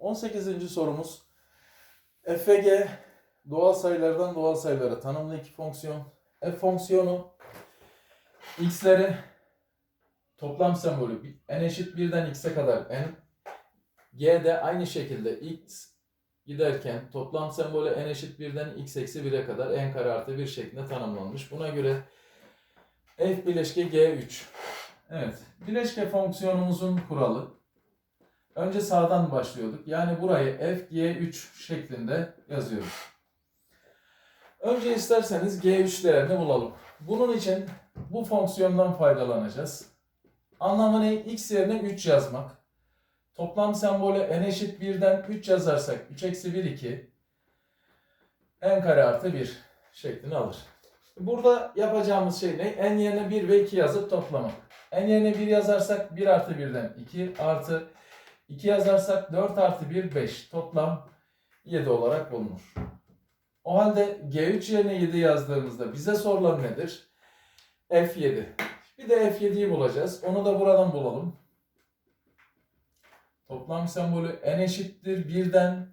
18. sorumuz f ve g doğal sayılardan doğal sayılara tanımlı iki fonksiyon. f fonksiyonu x'leri toplam sembolü n eşit 1'den x'e kadar n g de aynı şekilde x giderken toplam sembolü n eşit 1'den x eksi 1'e kadar n kare artı 1 şeklinde tanımlanmış. Buna göre f bileşke g3. Evet, bileşke fonksiyonumuzun kuralı. Önce sağdan başlıyorduk. Yani burayı f g3 şeklinde yazıyoruz. Önce isterseniz g3 değerini bulalım. Bunun için bu fonksiyondan faydalanacağız. Anlamı ne? x yerine 3 yazmak. Toplam sembolü n eşit 1'den 3 yazarsak 3 eksi 1 2 n kare artı 1 şeklini alır. Burada yapacağımız şey ne? n yerine 1 ve 2 yazıp toplamak. n yerine 1 yazarsak 1 artı 1'den 2 artı 2 yazarsak 4 artı 1 5 toplam 7 olarak bulunur. O halde G3 yerine 7 yazdığımızda bize sorulan nedir? F7. Bir de F7'yi bulacağız. Onu da buradan bulalım. Toplam sembolü n eşittir 1'den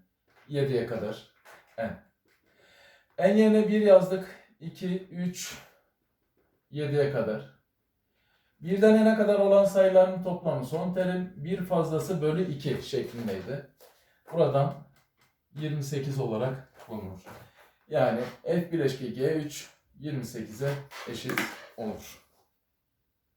7'ye kadar. n. n yerine 1 yazdık. 2, 3, 7'ye kadar. Birden n'e kadar olan sayıların toplamı son terim bir fazlası bölü 2 şeklindeydi. Buradan 28 olarak bulunur. Yani f bileşki g3 28'e eşit olur.